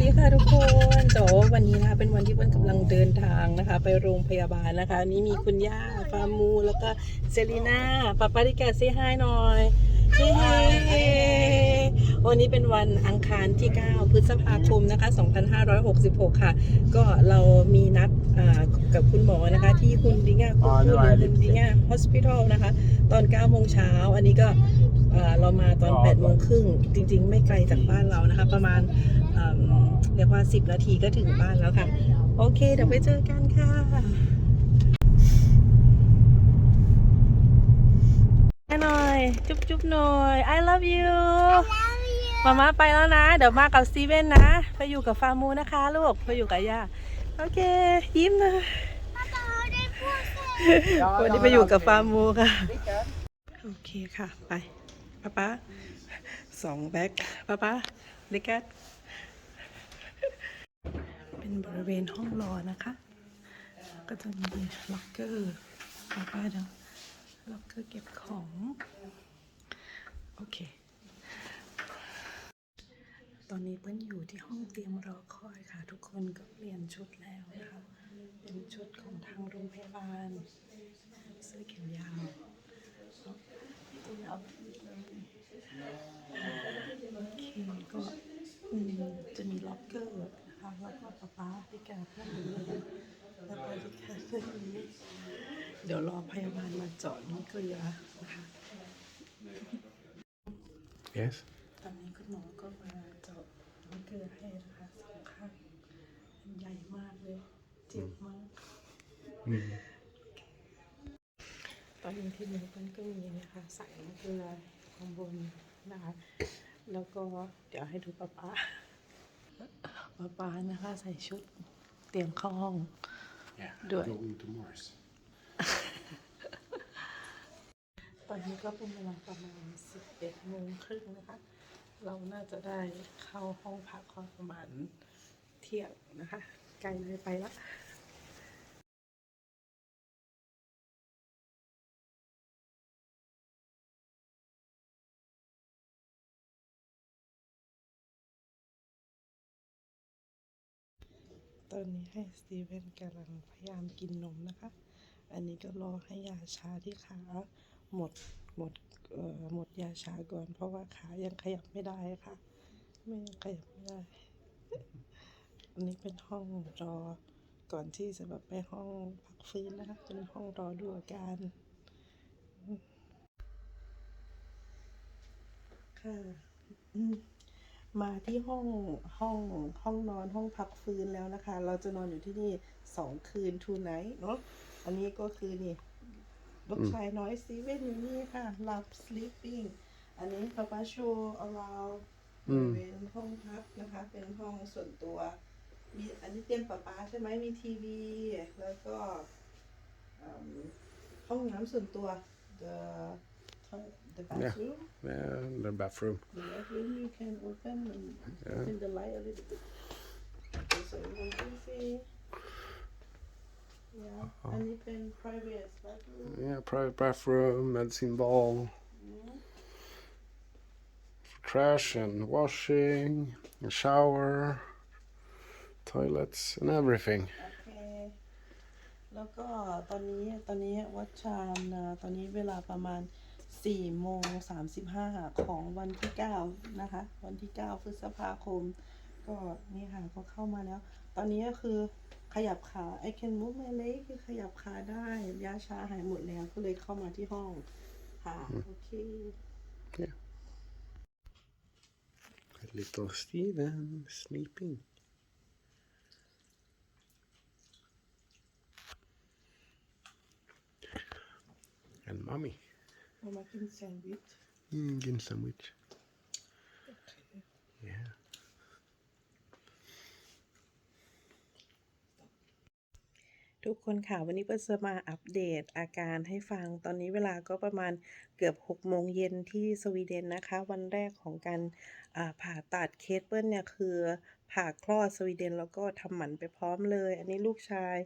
ดีค่ะทุกคนแต่ว่าวันนี้นะคะเป็นวันที่เปิ้ลกำลังเดินทางนะคะ ไปโรงพยาบาลนะคะวันนี้มีคุณย่าฟามู แล้วก็เซรีน่าปาปาริกาเซฮายหน่อยเฮ้เฮ้วันนี้เป็นวันอังคารที่ 9 พฤษภาคมนะคะ 2566 ค่ะ ก็เรามีนัดอ่ากับคุณหมอนะคะที่คุณดิง่าคุณคุณคุณดิง่า hospital นะคะ ตอน9โมงเช้าอันนี้ก็เอ่อเรามาตอน8โมงครึ่งจริง ๆ ไม่ไกลจากบ้านเรานะคะ ประมาณ เอิ่มเรียกว่า 10 นาทีก็ถึงบ้านแล้วค่ะ โอเค เดี๋ยวไปเจอกันค่ะหน่อย จุ๊บจุ๊บหน่อย I love you มาม่าไปแล้วนะ เดี๋ยวมากับซีเว่นนะ ไปอยู่กับฟาร์มูนะคะลูก ไปอยู่กับย่า โอเค ยิ้มนะวันนี้ไปอยู่กับฟาร์มูค่ะ โอเคค่ะ ไป ป้าป้าสองแบ็คป้าป้าเล็กแกต เป็นบริเวณห้องรอนะคะ ก็จะมีล็อกเกอร์ป้าป้าเดี๋ยวล็อกเกอร์เก็บของ โอเค ตอนนี้เปิ้ลอยู่ที่ห้องเตรียมรอคอยค่ะ ทุกคนก็เปลี่ยนชุดแล้วนะคะ เป็นชุดของทางโรงพยาบาลเสื้อแขนยาวตัวเอาโอเคก็จะมีล็อกเกอร์ นะคะแล้วก็ป๊าป๊าที่แกเพื่อนอยู่เลยแล้วก็ที่แกเพื่อนอยู่นี่เดี๋ยวรอพยาบาลมาเจาะน้ำเกลือนะคะ Yes. ตอนนี้คุณหมอก็มาเจาะน้ำเกลือให้นะคะสองข้างมันใหญ่มากเลยเจ็บมากตอนนี้ที่มือเปิ้ลก็มีนะคะใส่น้ำเกลือข้างบนนะคะ แล้วก็เดี๋ยวให้ดูป้าป้า ป้าป้านะคะ ใส่ชุดเตรียมเข้าห้อง Yeah. Do it. Going to Mars. ตอนนี้ก็เป็นเวลาประมาณ 11โมงครึ่งนะคะ เราน่าจะได้เข้าห้องพักก็ประมาณเที่ยงนะคะ ไกลเลยไปละ ตอนนี้ให้สตีเวนกำลังพยายามกินนมนะคะ อันนี้ก็รอให้ยาชาที่ขาหมดหมดเอ่อหมดยาชาก่อน เพราะว่าขายังขยับไม่ได้ค่ะ ไม่ยังขยับไม่ได้ อันนี้เป็นห้องรอก่อนที่จะแบบไปห้องพักฟื้นนะคะ เป็นห้องรอดูอาการค่ะ มาที่ห้องห้องห้องนอนห้องพักฟื้นแล้วนะคะ เราจะนอนอยู่ที่นี่สองคืนทูไนท์เนาะอันนี้ก็คือนี่ลูกชายน้อยซีเว่นอยู่นี่ค่ะหลับ sleeping อันนี้ป๊าป๊าโชว์เอาเราบริเวณห้องพักนะคะ เป็นห้องส่วนตัว มีอันนี้เตียงป๊าป๊าใช่ไหมมีทีวี แล้วก็ห้องน้ำส่วนตัว the the bathroom Yeah, the bathroom. the bathroom you can open and Yeah. open the light a little bit okay so you want to see yeah อันนี้เป็น private bathroom Yeah, private bathroom, medicine ball. For trash and washing, a shower, toilets, and everything. โอเค แล้วก็ตอนนี้ตอนนี้วัดชามนะตอนนี้เวลาประมาณ 4โมง35ของวันที่9นะคะ วันที่9พฤษภาคม ก็นี่ค่ะก็เข้ามาแล้ว ตอนนี้ก็คือขยับขา I can move my leg คือขยับขาได้ยาชาหายหมดแล้วก็เลยเข้ามาที่ห้องค่ะโอเค Yeah. Little Steven sleeping. And mommy. เรามากินแซนด์วิช Mm, getting sandwich. Yeah. ทุกคนค่ะ วันนี้เปิ้ลจะมาอัปเดตอาการให้ฟัง ตอนนี้เวลาก็ประมาณเกือบ6โมงเย็นที่สวีเดนนะคะ วันแรกของการอ่าผ่าตัดเคสเปิ้ลเนี่ยคือผ่าคลอดสวีเดนแล้วก็ทำหมันไปพร้อมเลย อันนี้ลูกชาย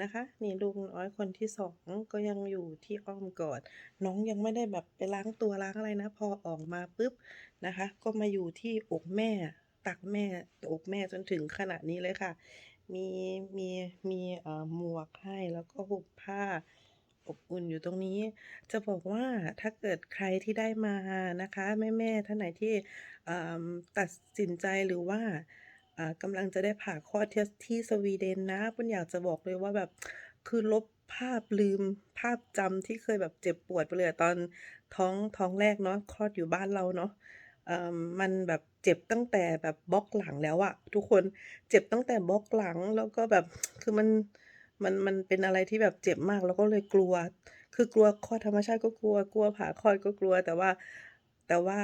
นะคะ นี่ลูกน้อยคนที่สองก็ยังอยู่ที่อ้อมกอด น้องยังไม่ได้แบบไปล้างตัวล้างอะไรนะ พอออกมาปุ๊บนะคะ ก็มาอยู่ที่อกแม่ ตักแม่อกแม่จนถึงขนาดนี้เลยค่ะ มีมีมีเอ่อหมวกให้แล้วก็หุบผ้าอบอุ่นอยู่ตรงนี้ จะบอกว่าถ้าเกิดใครที่ได้มานะคะ แม่แม่ท่านไหนที่อ่อตัดสินใจหรือว่า กำลังจะได้ผ่าคลอดที่ที่สวีเดนนะปุ้นอยากจะบอกเลยว่าแบบคือลบภาพลืมภาพจำที่เคยแบบเจ็บปวดไปเลยตอนท้องท้องแรกเนาะคลอดอยู่บ้านเราเนาะอ่อมันแบบเจ็บตั้งแต่แบบบล็อกหลังแล้วอะทุกคนเจ็บตั้งแต่บล็อกหลังแล้วก็แบบคือมันมันมันเป็นอะไรที่แบบเจ็บมากแล้วก็เลยกลัว คือกลัวคลอดธรรมชาติก็กลัวกลัวผ่าคลอดก็กลัวแต่ว่า แต่ว่า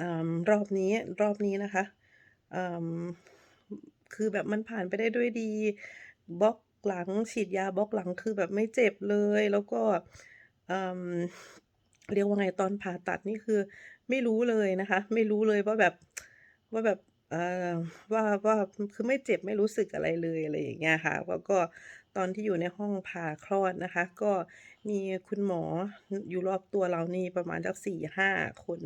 อ่ารอบนี้รอบนี้นะคะ คือแบบมันผ่านไปได้ด้วยดีบล็อกหลังฉีดยาบล็อกหลังคือแบบไม่เจ็บเลย แล้วก็อืมเรียกว่าไงตอนผ่าตัดนี่คือ ไม่รู้เลยนะคะ ไม่รู้เลยว่าแบบว่าแบบอ่อว่าว่าคือไม่เจ็บไม่รู้สึกอะไรเลยอะไรอย่างเงี้ยค่ะแล้วก็ ตอนที่อยู่ในห้องผ่าคลอดนะคะ ก็มีคุณหมออยู่รอบตัวเรานี่ประมาณสักสี่ห้าคน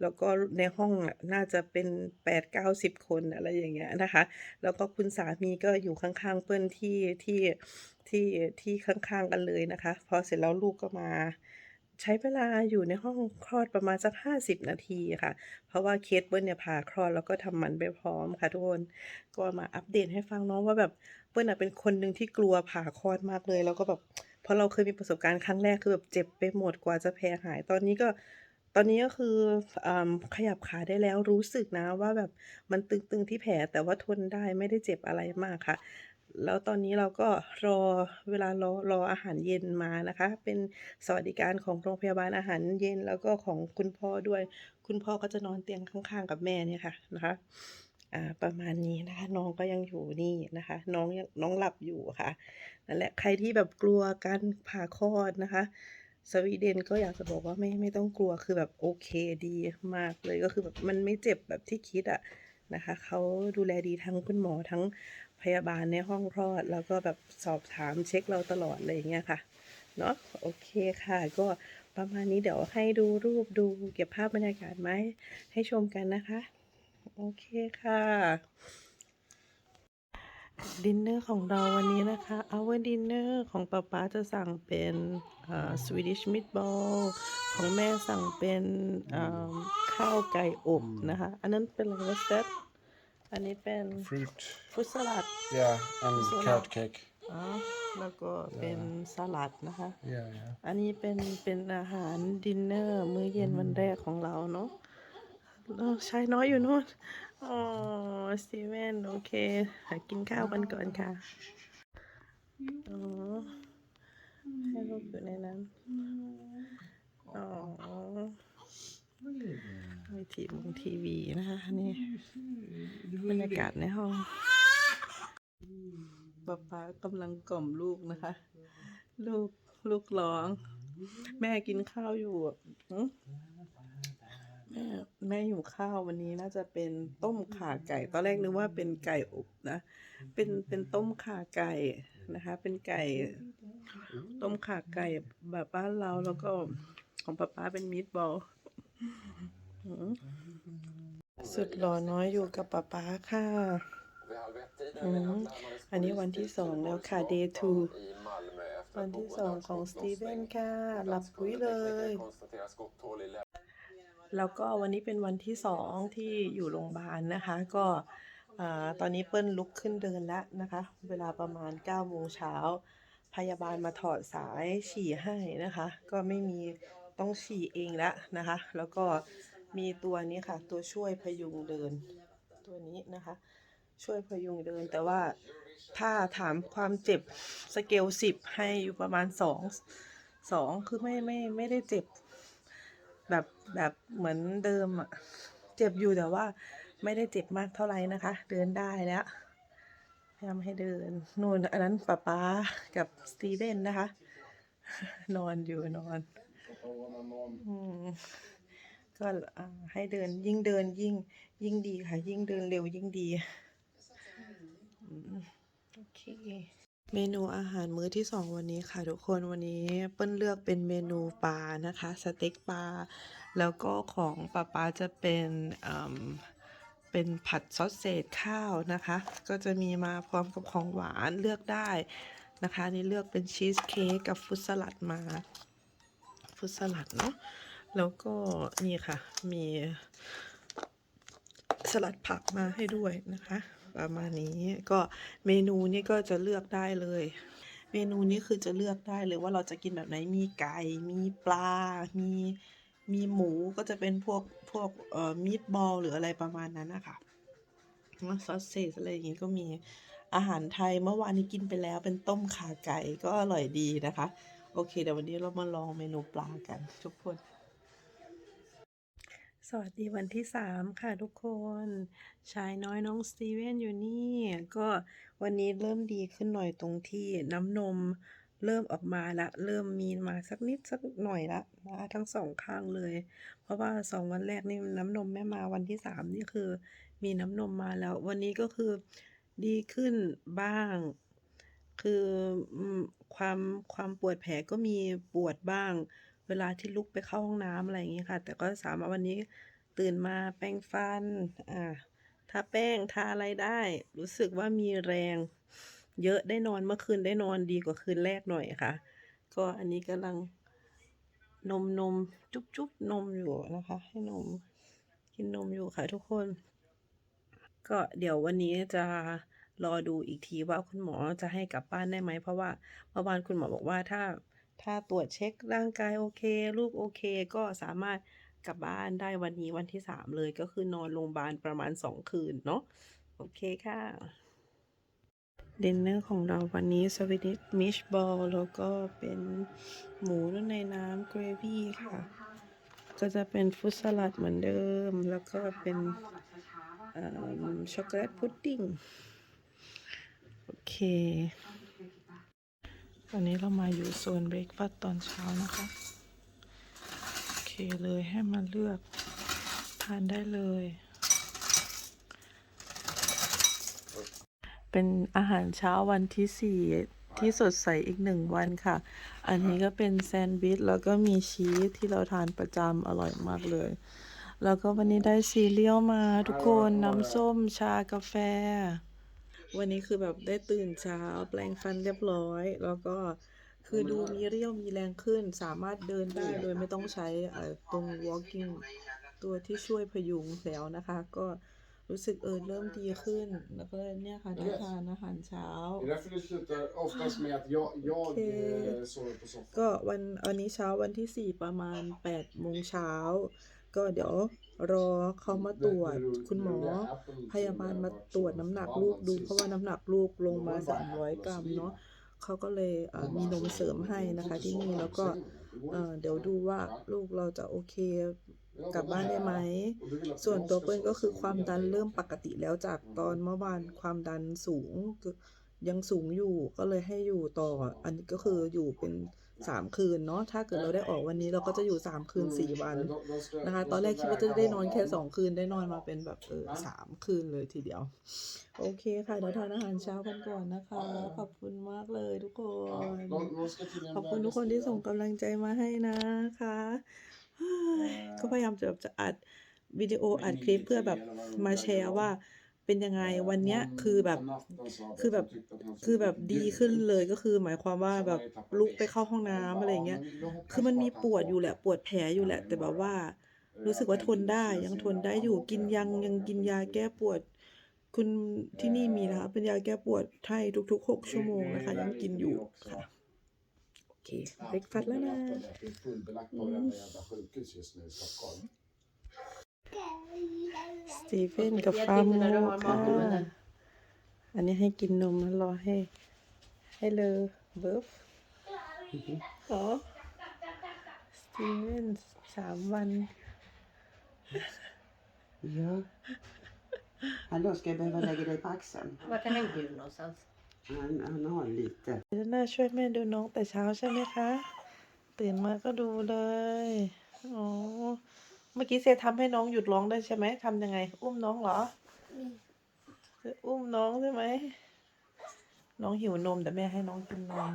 แล้วก็ในห้องน่าจะเป็นแปดเก้าสิบคนอะไรอย่างเงี้ยนะคะ แล้วก็คุณสามีก็อยู่ข้างๆเปิ้ลที่ที่ที่ที่ข้างๆกันเลยนะคะ พอเสร็จแล้วลูกก็มา ใช้เวลาอยู่ในห้องคลอดประมาณสัก 50 นาทีค่ะ เพราะว่าเคสเปิ้ลเนี่ยผ่าคลอดแล้วก็ทำมันไปพร้อมค่ะทุกคน ก็มาอัปเดตให้ฟังเนาะว่าแบบเปิ้ลเป็นคนหนึ่งที่กลัวผ่าคลอดมากเลย แล้วก็แบบเพราะเราเคยมีประสบการณ์ครั้งแรกคือแบบเจ็บไปหมดกว่าจะแผลหาย ตอนนี้ก็ตอนนี้ก็คืออขยับขาได้แล้วรู้สึกนะว่าแบบมันตึงๆที่แผลแต่ว่าทนได้ไม่ได้เจ็บอะไรมากค่ะ แล้วตอนนี้เราก็รอเวลารอรออาหารเย็นมานะคะ เป็นสวัสดิการของโรงพยาบาลอาหารเย็นแล้วก็ของคุณพ่อด้วย คุณพ่อก็จะนอนเตียงข้างๆ กับแม่เนี่ยค่ะนะคะอ่าประมาณนี้นะคะ น้องก็ยังอยู่นี่นะคะ น้องยังน้องหลับอยู่ค่ะนั่นแหละใครที่แบบกลัวการผ่าคลอดนะคะ สวีเดนก็อยากจะบอกว่าไม่ไม่ต้องกลัวคือแบบโอเคดีมากเลยก็คือแบบมันไม่เจ็บแบบที่คิดอะนะคะเขาดูแลดีทั้งคุณหมอทั้ง พยาบาลในห้องคลอด แล้วก็แบบสอบถามเช็คเราตลอดอะไรอย่างเงี้ยค่ะเนาะโอเคค่ะ ก็ประมาณนี้เดี๋ยวให้ดูรูปดูเก็บภาพบรรยากาศมาให้ให้ชมกันนะคะ โอเคค่ะดินเนอร์ของเราวันนี้นะคะ our dinner ของป๊าป๊าจะสั่งเป็นเอ่อ Swedish meatball ของแม่สั่งเป็นข้าวไก่อบนะคะ อันนั้นเป็นอะไรวะสเต็ป อันนี้เป็น Fruit. ฟรุตสลัด Yeah, and So carrot cake. อ๋อแล้วก็เป็นสลัดนะคะ Yeah, yeah. อันนี้เป็นเป็นอาหารดินเนอร์มื้อเย็นวันแรกของเราเนาะเออชายน้อยอยู่โน่นอ๋อสตีเวนโอเคหากินข้าวกันก่อนค่ะ อ๋อ ให้ลูกอยู่ในนั้น อ๋อมีทีวงทีวีนะคะนี่ บรรยากาศในห้องป๊าป๊ากำลังกล่อมลูกนะคะ ลูกลูกร้อง แม่กินข้าวอยู่อะหึแม่แม่อยู่ข้าววันนี้น่าจะเป็นต้มข่าไก่ ตอนแรกนึกว่าเป็นไก่อบนะ เป็นเป็นต้มข่าไก่นะคะ เป็นไก่ ต้มข่าไก่แบบบ้านเราแล้วก็ของป๊าป๊าเป็นมีดบอล สุดหล่อน้อยอยู่กับป๊าป๊าค่ะอืมอันนี้วันที่สองแล้วค่ะ day two วันที่สองของสตีเวนค่ะ หลับปุ๋ยเลย แล้วก็วันนี้เป็นวันที่สองที่อยู่โรงพยาบาลนะคะ ก็อ่าตอนนี้เปิ้ลลุกขึ้นเดินแล้วนะคะ เวลาประมาณ9โมงเช้า พยาบาลมาถอดสายฉี่ให้นะคะ ก็ไม่มีต้องฉี่เองแล้วนะคะ แล้วก็ มีตัวนี้ค่ะ ตัวช่วยพยุงเดิน ตัวนี้นะคะ ช่วยพยุงเดิน แต่ว่าถ้าถามความเจ็บสเกลสิบให้อยู่ประมาณสองสองคือไม่ไม่ไม่ได้เจ็บ แบบแบบเหมือนเดิมอะเจ็บอยู่แต่ว่าไม่ได้เจ็บมากเท่าไหร่นะคะ เดินได้แล้วพยายามให้เดินนู่นอันนั้นป๊าป๊ากับสตีเวนนะคะ นอนอยู่นอน อืม ก็ให้เดินยิ่งเดินยิ่งยิ่งดีค่ะ ยิ่งเดินเร็วยิ่งดีโอเคเมนูอาหารมื้อที่สองวันนี้ค่ะ ทุกคนวันนี้เปิ้ลเลือกเป็นเมนูปลานะคะสเต็กปลาแล้วก็ของป้าป้าจะเป็นเป็นผัดซอสเศษข้าวนะคะ ก็จะมีมาพร้อมกับของหวานเลือกได้นะคะนี่เลือกเป็นชีสเค้กกับฟุตสลัดมา ฟุตสลัดเนาะ แล้วก็นี่ค่ะ มีสลัดผักมาให้ด้วยนะคะ ประมาณนี้ก็เมนูนี้ก็จะเลือกได้เลย เมนูนี้คือจะเลือกได้เลยว่าเราจะกินแบบไหนมีไก่ มีปลา มีมีหมูก็จะเป็นพวกพวกเอ่อมีดบอลหรืออะไรประมาณนั้นนะคะซอสเซสอะไรอย่างงี้ก็มีอาหารไทยเมื่อวานนี้กินไปแล้วเป็นต้มขาไก่ก็อร่อยดีนะคะ โอเคเดี๋ยววันนี้เรามาลองเมนูปลากันทุกคน วัสดีวันที่สามค่ะทุกคนชายน้อยน้องสตีเวนอยู่นี่ ก็วันนี้เริ่มดีขึ้นหน่อยตรงที่น้ำนมเริ่มออกมาละ เริ่มมีมาสักนิดสักหน่อยละนะทั้งสองข้างเลย เพราะว่าสองวันแรกนี่น้ำนมแม่มาวันที่สามนี่คือ มีน้ำนมมาแล้ว วันนี้ก็คือดีขึ้นบ้าง คือความความปวดแผลก็มีปวดบ้าง เวลาที่ลุกไปเข้าห้องน้ำอะไรอย่างงี้ค่ะ แต่ก็สามารถวันนี้ตื่นมาแปรงฟันอ่าทาแป้งทาอะไรได้ รู้สึกว่ามีแรง เยอะได้นอนเมื่อคืนได้นอนดีกว่าคืนแรกหน่อยค่ะ ก็อันนี้กำลังนมนมจุ๊บจุ๊บนมอยู่นะคะ ให้นมกินนมอยู่ค่ะทุกคน ก็เดี๋ยววันนี้จะรอดูอีกทีว่าคุณหมอจะให้กลับบ้านได้ไหม เพราะว่าเมื่อวานคุณหมอบอกว่าถ้า ถ้าตรวจเช็คร่างกายโอเค ลูกโอเค ก็สามารถกลับบ้านได้วันนี้วันที่สามเลยก็คือนอนโรงพยาบาลประมาณสองคืนเนาะโอเคค่ะดินเนอร์ของเราวันนี้สวิตมิชบอลแล้วก็เป็นหมูนุ่นในน้ำเกรวี่ค่ะ ก็จะเป็นฟุตสลัดเหมือนเดิม แล้วก็เป็นอ่อช็อกโกแลตพุดดิ้งโอเค วันนี้เรามาอยู่โซนเบรกฟาสตตอนเช้านะคะ โอเคเลยให้มาเลือกทานได้เลย เป็นอาหารเช้าวันที่สี่ที่สดใสอีกหนึ่งวันค่ะ อันนี้ก็เป็นแซนด์วิชแล้วก็มีชีสที่เราทานประจำอร่อยมากเลย แล้วก็วันนี้ได้ซีเรียลมาทุกคนน้ำส้มชากาแฟ วันนี้คือแบบได้ตื่นเช้าแปรงฟันเรียบร้อย แล้วก็คือดูมีเรี่ยวมีแรงขึ้น สามารถเดินได้โดยไม่ต้องใช้เอ่อตรง walking ตัวที่ช่วยพยุงแล้วนะคะ ก็รู้สึกเออเริ่มดีขึ้น แล้วก็เนี่ยค่ะได้ทานอาหารเช้า Det är därför det slutar oftast med att jag, jag Okej. eh, sover på soffan. ก็วันวันนี้เช้าวันที่สี่ประมาณแปดโมงเช้า ก็เดี๋ยวรอเขามาตรวจคุณหมอ พยาบาลมาตรวจน้ำหนักลูกดู เพราะว่าน้ำหนักลูกลงมา 300 กรัมเนาะเขาก็เลยมีนมเสริมให้นะคะที่นี่แล้วก็เดี๋ยวดูว่าลูกเราจะโอเคกลับบ้านได้ไหม ส่วนตัวเปิ้ลก็คือความดันเริ่มปกติแล้วจากตอนเมื่อวานความดันสูงยังสูงอยู่ก็เลยให้อยู่ต่อ อันนี้ก็คืออยู่เป็น สามคืนเนาะถ้าเกิดเราได้ออกวันนี้เราก็จะอยู่สามคืนสี่วันนะคะ ตอนแรกคิดว่าจะได้นอนแค่สองคืนได้นอนมาเป็นแบบเออสามคืนเลยทีเดียว โอเคค่ะเดี๋ยวทานอาหารเช้ากันก่อนนะคะ ขอบคุณมากเลยทุกคน Ja, de, de ska till en ขอบคุณทุกคนที่ส่งกำลังใจมาให้นะคะเฮ้ยก็พยายามจะแบบจะอัดวิดีโออัดคลิปเพื่อแบบมาแชร์ว่า เป็นยังไงวันเนี้ยคือแบบ คือแบบคือแบบดีขึ้นเลยก็คือ หมายความว่าแบบลุกไปเข้าห้องน้ำอะไรอย่างเงี้ยคือมันมีปวดอยู่แหละ ปวดแผลอยู่แหละ แต่แบบว่า รู้สึกว่าทนได้ยังทนได้อยู่กินยังยังกินยาแก้ปวด คุณที่นี่มีนะคะเป็นยาแก้ปวดไทยทุกๆหกชั่วโมงนะคะ ยังกินอยู่ค่ะโอเคเบรกฟาสต์แล้วนะ สตีเฟนกับฟาร์มูค่ะอันนี้ให้กินนมแล้วรอให้ ให้เลยเบิร์ฟอ๋อสตีเฟนสามวัน Ja. Hallå, ska jag behöva lägga dig på axeln? Vart är han gul någonstans? Han, han har lite. เดี๋ยวน่าช่วยแม่ดูน้องแต่เช้าใช่ไหมคะ ตื่นมาก็ดูเลย อ๋อ เมื่อกี้เซทำให้น้องหยุดร้องได้ใช่ไหมทำยังไง อุ้มน้องเหรออุ้มน้องใช่ไหม น้องหิวนมแต่แม่ให้น้องกินนม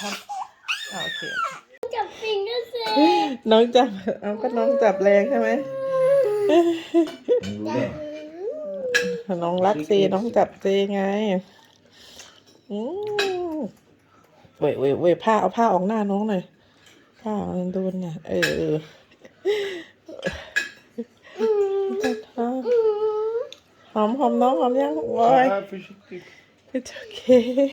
ทำโอเค จับปิงก็เซน้องจับ เอาก็น้องจับแรงใช่ไหมน้องรักเซน้องจับเซไงอือเว้ยเว้ยเว้ยผ้าเอาผ้าออกหน้าน้องหน่อยผ้ามันโดนเนี่ยเออ หอมหอมน้องหอมยังโอ้ย Ah, försiktigt. It's okay.